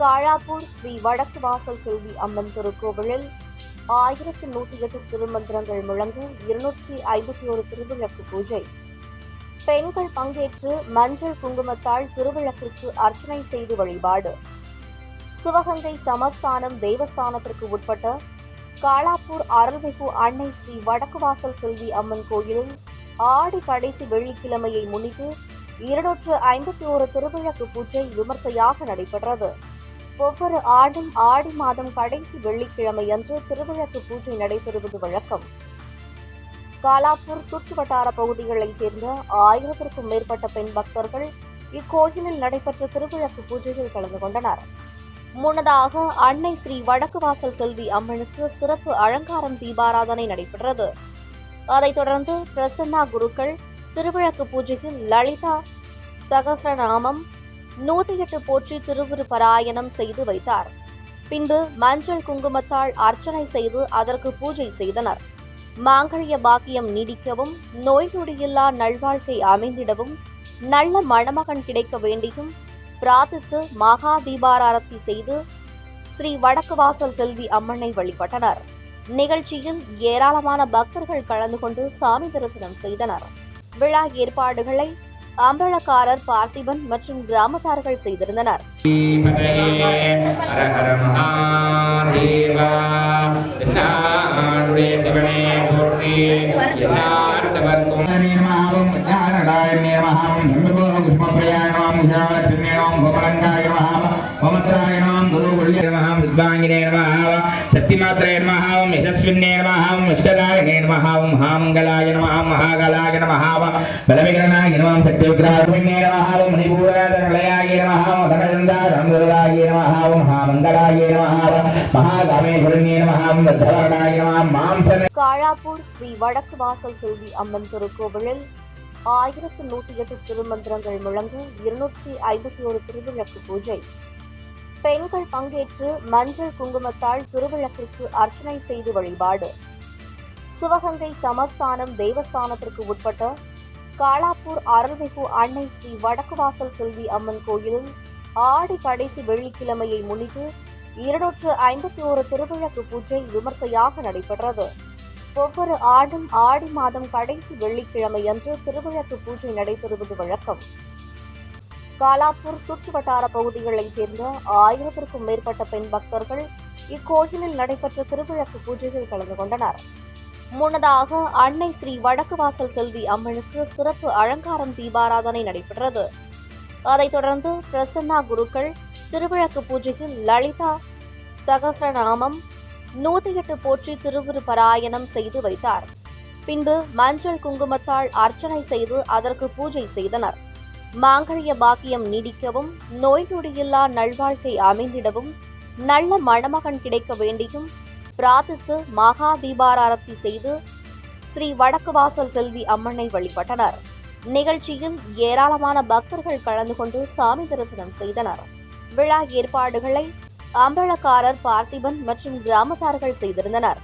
காழாப்பூர் ஸ்ரீ வடக்கு வாசல் செல்வி அம்மன் திருக்கோவிலில் ஆயிரத்தி நூற்றி எட்டு திருமந்திரங்கள் முழங்க இருநூற்றி ஐம்பத்தி ஒரு திருவிளக்கு பூஜை. பெண்கள் பங்கேற்று மஞ்சள் குங்குமத்தால் திருவிளக்கிற்கு அர்ச்சனை செய்து வழிபாடு. சிவகங்கை சமஸ்தானம் தேவஸ்தானத்திற்கு உட்பட்ட காளாப்பூர் அருள்மிகு அன்னை ஸ்ரீ வடக்குவாசல் செல்வி அம்மன் கோயிலில் ஆடி கடைசி வெள்ளிக்கிழமையை முன்னிட்டு இருநூற்று ஐம்பத்தி ஒரு திருவிளக்கு பூஜை விமர்சையாக நடைபெற்றது. ஒவ்வொரு ஆண்டும் ஆடி மாதம் கடைசி வெள்ளிக்கிழமை அன்று திருவிளக்கு பூஜை நடைபெறுவது வழக்கம். காலாப்பூர் சுற்றுவட்டார பகுதிகளைச் சேர்ந்த ஆயிரத்திற்கும் மேற்பட்ட பெண் பக்தர்கள் இக்கோயிலில் நடைபெற்ற திருவிளக்கு பூஜையில் கலந்து கொண்டனர். முன்னதாக அன்னை ஸ்ரீ வடக்கு வாசல் செல்வி அம்மனுக்கு சிறப்பு அலங்காரம் தீபாராதனை நடைபெற்றது. அதைத் தொடர்ந்து பிரசன்னா குருக்கள் திருவிளக்கு பூஜையில் லலிதா சகசிரநாமம் நூற்றி எட்டு போற்றி திருவிருப்பராயணம் செய்து வைத்தார். பின்பு மஞ்சள் குங்குமத்தால் அர்ச்சனை செய்து அதற்கு பூஜை செய்தனர். மாங்கல்ய பாக்கியம் நீடிக்கவும் நோய் நொடியில்லா நல்வாழ்க்கை அமைந்திடவும் நல்ல மணமகன் கிடைக்க வேண்டியும் பிரார்த்தித்து மகா தீபாராரத்தி செய்து ஸ்ரீ வடக்கு வாசல் செல்வி அம்மனை வழிபட்டனர். நிகழ்ச்சியில் ஏராளமான பக்தர்கள் கலந்து கொண்டு சாமி தரிசனம் செய்தனர். விழா ஏற்பாடுகளை அம்பலக்காரர் பார்த்திபன் மற்றும் கிராமத்தார்கள் செய்திருந்தனர். பதையே வித்வாங்கினே நமஹாம் சத்திமாத்ரே நமஹாம் யசஸ்வின்னே நமஹாம் இஷ்டதாயினே நமஹாம் மகாமங்களாய நமஹாம் மகாகலாய நமஹாம் பலவிகரணாய நமம் சக்தி விக்ராத்மின்னே நமஹாம் மணிபூராதனலயாய நமஹாம் கனகந்தாரம்புராய நமஹாம் மகாமங்களாய நமஹாம் மகாகாமேஸ்வரனே நமஹாம் பத்ரவர்ணாய நமஹாம் மாம்சன காழாப்பூர் ஸ்ரீ வடக்கு வாசல் செல்வி அம்மன் திருக்கோவிலில் ஆயிரத்து நூற்றி எட்டு திருமந்திரங்கள் முழங்க இருநூற்றி ஐம்பத்தி ஒரு திருவிளக்கு பூஜை பெண்கள் பங்கேற்று மஞ்சள் குங்குமத்தால் திருவிளக்கிற்கு அர்ச்சனை செய்து வழிபாடு. சிவகங்கை சமஸ்தானம் தேவஸ்தானத்திற்கு உட்பட்ட காலாப்பூர் அருள்மிகு அன்னை ஸ்ரீ வடக்கு வாசல் செல்வி அம்மன் கோயிலில் ஆடி கடைசி வெள்ளிக்கிழமையை முன்னிட்டு இருநூற்று ஐம்பத்தி ஒரு திருவிளக்கு பூஜை விமர்சையாக நடைபெற்றது. ஒவ்வொரு ஆண்டும் ஆடி மாதம் கடைசி வெள்ளிக்கிழமை அன்று திருவிளக்கு பூஜை நடைபெறுவது வழக்கம். காலாப்பூர் சுற்றுவட்டார பகுதிகளைச் சேர்ந்த ஆயிரத்திற்கும் மேற்பட்ட பெண் பக்தர்கள் இக்கோயிலில் நடைபெற்ற திருவிளக்கு பூஜையில் கலந்து கொண்டனர். முன்னதாக அன்னை ஸ்ரீ வடக்கு வாசல் செல்வி அம்மனுக்கு சிறப்பு அலங்காரம் தீபாராதனை நடைபெற்றது. அதைத் தொடர்ந்து பிரசன்னா குருக்கள் திருவிளக்கு பூஜையில் லலிதா சகசரநாமம் நூத்தி எட்டு போற்றி திருவிருப்பராயணம் செய்து வைத்தார். பின்பு மஞ்சள் குங்குமத்தால் அர்ச்சனை செய்து அதற்கு பூஜை செய்தனர். மாங்கல்ய பாக்கியம் நீடிக்கவும் நோய் நொடியில்லா நல்வாழ்க்கை அமைந்திடவும் நல்ல மணமகன் கிடைக்க வேண்டியும் பிரார்த்தித்து மகா தீபாராரத்தி செய்து ஸ்ரீ வடக்கு வாசல் செல்வி அம்மனை வழிபட்டனர். நிகழ்ச்சியில் ஏராளமான பக்தர்கள் கலந்து கொண்டு சாமி தரிசனம் செய்தனர். விழா ஏற்பாடுகளை அம்பலக்காரர் பார்த்திபன் மற்றும் கிராமத்தார்கள் செய்திருந்தனர்.